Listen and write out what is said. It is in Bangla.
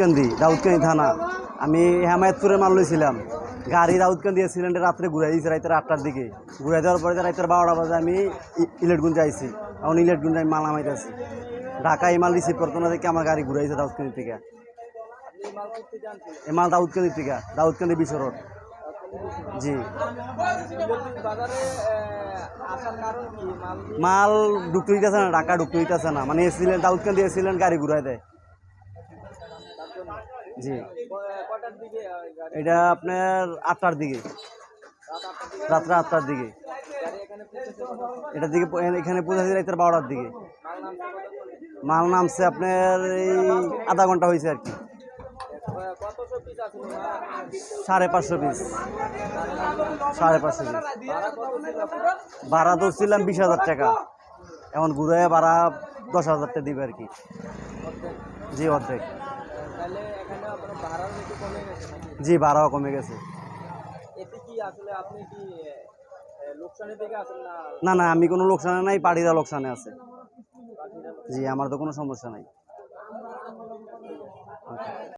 দাউদকান্দি দাউদকান্দি থানা। আমি হেমায়তপুরে মাল লইছিলাম। গাড়ি দাউদকান্দি সিলিন্ডার রাত্রে ঘুরাই দিয়েছি রাতের আটটার দিকে। ঘুরাই দেওয়ার পরে রাতের বারোটা বাজে আমি ইলেটগুঞ্জ আইছি। এখন ইলেটগুঞ্জ আমি মাল নামাইতেছি। ঢাকা এই মাল রিসিভ করতো না দেখে আমার গাড়ি ঘুরাইছে দাউদকান্দি থেকে। আপনি মাল দাউদকান্দি থেকে, দাউদকান্দি বিশ্ব রোড। জি। মাল ঢুকতে দিতেছে না, ঢাকা ঢুকতে দিতেছে না। মানে এসিলেন দাউদকান্দি এসিলেন গাড়ি ঘুরাই দেয়। জি। এটা আপনার আটটার দিকে। রাত্রে আটটার দিকে? এটার দিকে এখানে পৌঁছাছি রাতের বারোটার দিকে। মাল নামছে আপনার এই আধা ঘণ্টা হয়েছে আর কি? সাড়ে পাঁচশো পিস। সাড়ে পাঁচশো পিস? ভাড়া ধরছিলাম বিশ হাজার টাকা। এখন ঘুরে ভাড়া দশ হাজার টাকা দিবে আর কি। জি অর্ধেক। তাহলে এখানে আপনার ভাড়াও একটু কমে গেছে নাকি? জি ভাড়াও কমে গেছে। এতে কি আসলে আপনি কি লোকসানের দিকে আছেন না? না না আমি কোনো লোকসানে নাই পাড়িরা লোকসানে আছে। জি আমার তো কোনো সমস্যা নাই।